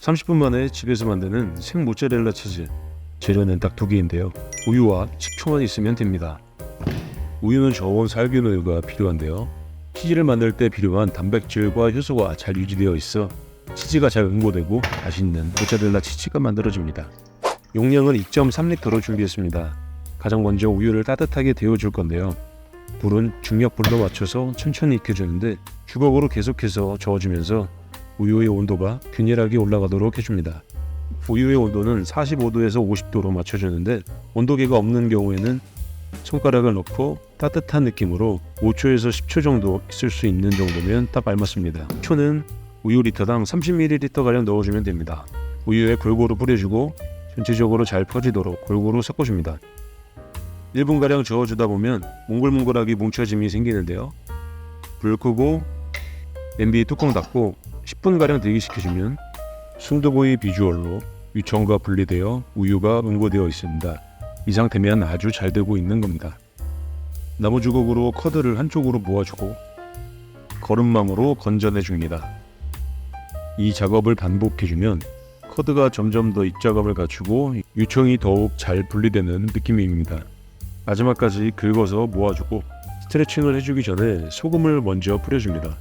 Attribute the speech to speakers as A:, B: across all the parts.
A: 30분 만에 집에서 만드는 생 모짜렐라 치즈. 재료는 딱 두 개인데요. 우유와 식초만 있으면 됩니다. 우유는 저온 살균 우유가 필요한데요. 치즈를 만들 때 필요한 단백질과 효소가 잘 유지되어 있어 치즈가 잘 응고되고 맛있는 모짜렐라 치즈가 만들어집니다. 용량은 2.3리터로 준비했습니다. 가장 먼저 우유를 따뜻하게 데워줄 건데요. 불은 중력불로 맞춰서 천천히 익혀주는데 주걱으로 계속해서 저어주면서 우유의 온도가 균일하게 올라가도록 해줍니다. 우유의 온도는 45도에서 50도로 맞춰주는데 온도계가 없는 경우에는 손가락을 넣고 따뜻한 느낌으로 5초에서 10초 정도 있을 수 있는 정도면 딱 알맞습니다. 초는 우유 리터당 30ml 가량 넣어주면 됩니다. 우유에 골고루 뿌려주고 전체적으로 잘 퍼지도록 골고루 섞어줍니다. 1분가량 저어주다 보면 몽글몽글하게 뭉쳐짐이 생기는데요. 불 끄고 냄비 뚜껑 닫고 10분가량 대기시켜주면 순두부의 비주얼로 유청과 분리되어 우유가 응고되어 있습니다. 이 상태면 아주 잘 되고 있는 겁니다. 나무 주걱으로 커드를 한쪽으로 모아주고 거름망으로 건져내 줍니다. 이 작업을 반복해주면 커드가 점점 더 입작업을 갖추고 유청이 더욱 잘 분리되는 느낌입니다. 마지막까지 긁어서 모아주고 스트레칭을 해주기 전에 소금을 먼저 뿌려줍니다.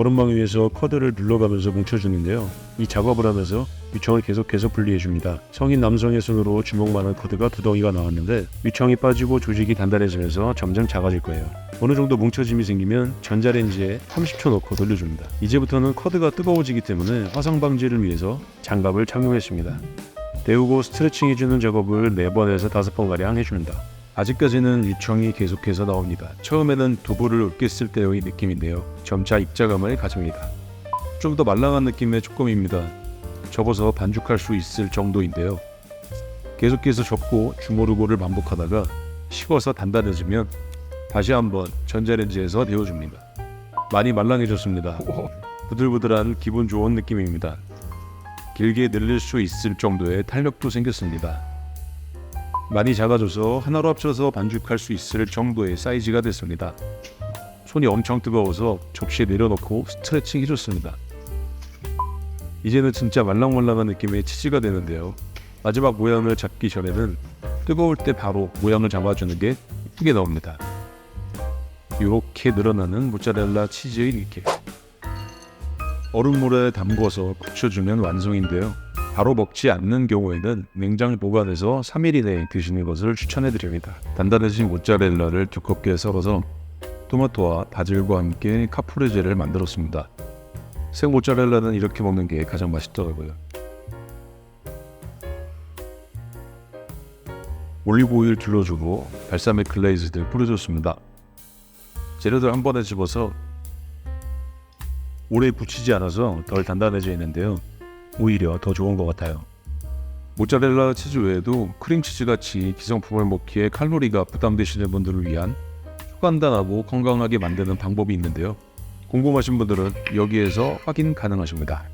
A: 거름망 위에서 커드를 눌러가면서 뭉쳐주는데요. 이 작업을 하면서 유청을 계속해서 분리해줍니다. 성인 남성의 손으로 주먹만한 커드가 두 덩이가 나왔는데 유청이 빠지고 조직이 단단해지면서 점점 작아질 거예요. 어느 정도 뭉쳐짐이 생기면 전자레인지에 30초 넣고 돌려줍니다. 이제부터는 커드가 뜨거워지기 때문에 화상 방지를 위해서 장갑을 착용했습니다. 데우고 스트레칭 해주는 작업을 4번에서 5번가량 해줍니다. 아직까지는 유청이 계속해서 나옵니다. 처음에는 두부를 으깼을 때의 느낌인데요. 점차 입자감을 가집니다. 좀 더 말랑한 느낌의 조금입니다. 접어서 반죽할 수 있을 정도인데요. 계속해서 접고 주무르고를 반복하다가 식어서 단단해지면 다시 한번 전자레인지에서 데워줍니다. 많이 말랑해졌습니다. 부들부들한 기분 좋은 느낌입니다. 길게 늘릴 수 있을 정도의 탄력도 생겼습니다. 많이 작아져서 하나로 합쳐서 반죽할 수 있을 정도의 사이즈가 됐습니다. 손이 엄청 뜨거워서 접시에 내려놓고 스트레칭 해줬습니다. 이제는 진짜 말랑말랑한 느낌의 치즈가 되는데요. 마지막 모양을 잡기 전에는 뜨거울 때 바로 모양을 잡아주는 게 예쁘게 나옵니다. 이렇게 늘어나는 모짜렐라 치즈의 느낌. 얼음물에 담궈서 굳혀주면 완성인데요. 바로 먹지 않는 경우에는 냉장 보관해서 3일 이내에 드시는 것을 추천해 드립니다. 단단해진 모짜렐라를 두껍게 썰어서 토마토와 바질과 함께 카프레제를 만들었습니다. 생 모짜렐라는 이렇게 먹는 게 가장 맛있더라고요. 올리브 오일 둘러주고 발사믹 글레이즈들 뿌려줬습니다. 재료들 한 번에 집어서 오래 붙이지 않아서 덜 단단해져 있는데요. 오히려 더 좋은 것 같아요. 모짜렐라 치즈 외에도 크림치즈 같이 기성품을 먹기에 칼로리가 부담되시는 분들을 위한 초간단하고 건강하게 만드는 방법이 있는데요. 궁금하신 분들은 여기에서 확인 가능하십니다.